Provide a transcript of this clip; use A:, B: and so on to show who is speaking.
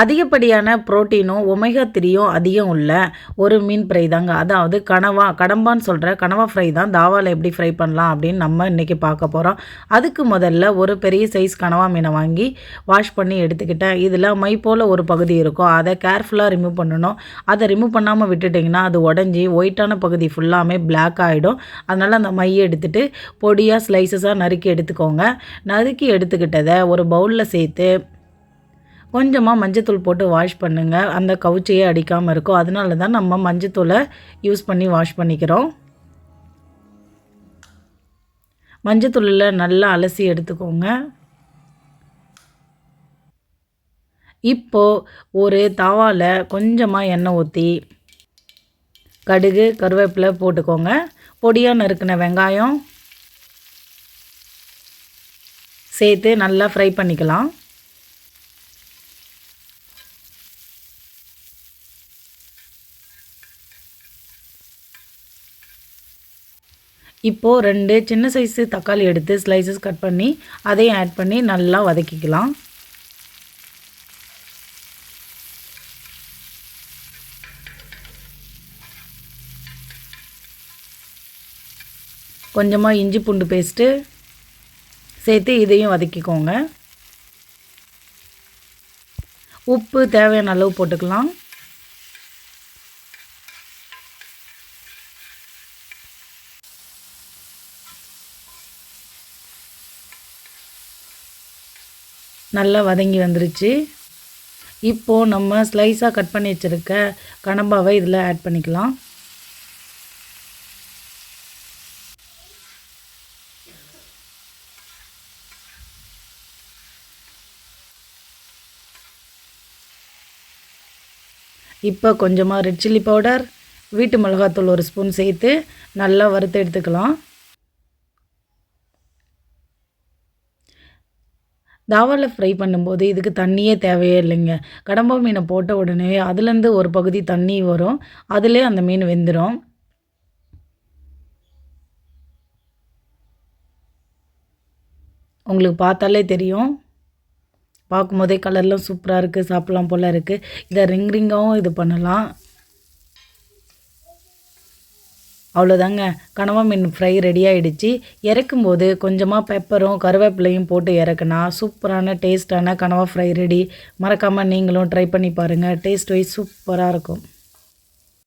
A: அதிகப்படியான புரோட்டீனும் ஒமேகா த்ரீயும் அதிகம் உள்ள ஒரு மீன் ஃப்ரை தாங்க. அதாவது கனவா கடம்பான்னு சொல்கிற கனவா ஃப்ரை தான். தாவாவில் எப்படி ஃப்ரை பண்ணலாம் அப்படின்னு நம்ம இன்றைக்கி பார்க்க போகிறோம் அதுக்கு முதல்ல ஒரு பெரிய சைஸ் கனவா மீனை வாங்கி வாஷ் பண்ணி எடுத்துக்கிட்டேன். இதில் மை போல் ஒரு பகுதி இருக்கும். அதை கேர்ஃபுல்லாக ரிமூவ் பண்ணணும். அதை ரிமூவ் பண்ணாமல் விட்டுட்டிங்கன்னா அது உடஞ்சி ஒயிட்டான பகுதி ஃபுல்லாமே பிளாக் ஆகிடும் அதனால் அந்த மையை எடுத்துகிட்டு பொடியாக ஸ்லைசஸாக நறுக்கி எடுத்துக்கோங்க. நறுக்கி எடுத்துக்கிட்டதை ஒரு பவுலில் சேர்த்து கொஞ்சமாக மஞ்சத்தூள் போட்டு வாஷ் பண்ணுங்கள் அந்த கவுச்சியே அடிக்காமல் இருக்கும். அதனால தான் நம்ம மஞ்சத்தூளை யூஸ் பண்ணி வாஷ் பண்ணிக்கிறோம். மஞ்சத்தூளில் நல்லா அலசி எடுத்துக்கோங்க. இப்போது ஒரு தவாவில் கொஞ்சமாக எண்ணெய் ஊற்றி கடுகு கருவேப்பிலை போட்டுக்கோங்க. பொடியாக நறுக்கின வெங்காயம் சேர்த்து நல்லா ஃப்ரை பண்ணிக்கலாம். இப்போது ரெண்டு சின்ன சைஸு தக்காளி எடுத்து ஸ்லைசஸ் கட் பண்ணி அதையும் ஆட் பண்ணி நல்லா வதக்கிக்கலாம். கொஞ்சமாக இஞ்சி பூண்டு பேஸ்ட்டு சேர்த்து இதையும் வதக்கிக்கோங்க. உப்பு தேவையான அளவு போட்டுக்கலாம். நல்லா வதங்கி வந்துருச்சு. இப்போது நம்ம ஸ்லைஸாக கட் பண்ணி வச்சுருக்க கனம்பாவை இதில் ஆட் பண்ணிக்கலாம். இப்போ கொஞ்சமாக ரெட் சில்லி பவுடர் வீட்டு மிளகாத்தூள் ஒரு ஸ்பூன் சேர்த்து நல்லா வறுத்து எடுத்துக்கலாம். தாவாவில் ஃப்ரை பண்ணும்போது இதுக்கு தண்ணியே தேவையே இல்லைங்க. கடம்பா மீனை போட்ட உடனே அதுலேருந்து ஒரு பகுதி தண்ணி வரும். அதிலே அந்த மீன் வெந்துடும் உங்களுக்கு பார்த்தாலே தெரியும். பார்க்கும்போதே கலர்லாம் சூப்பராக இருக்குது சாப்பிட்லாம் போல் இருக்குது இதை ரிங் ரிங்காகவும் இது பண்ணலாம். அவ்வளோதாங்க கனவா மீன் ஃப்ரை ரெடி ஆகிடுச்சு இறக்கும்போது கொஞ்சமாக பெப்பரும் கருவேப்பிலையும் போட்டு இறக்குனா சூப்பரான டேஸ்ட்டான கனவா ஃப்ரை ரெடி மறக்காமல் நீங்களும் ட்ரை பண்ணி பாருங்கள் டேஸ்ட் வைஸ் சூப்பராக இருக்கும்.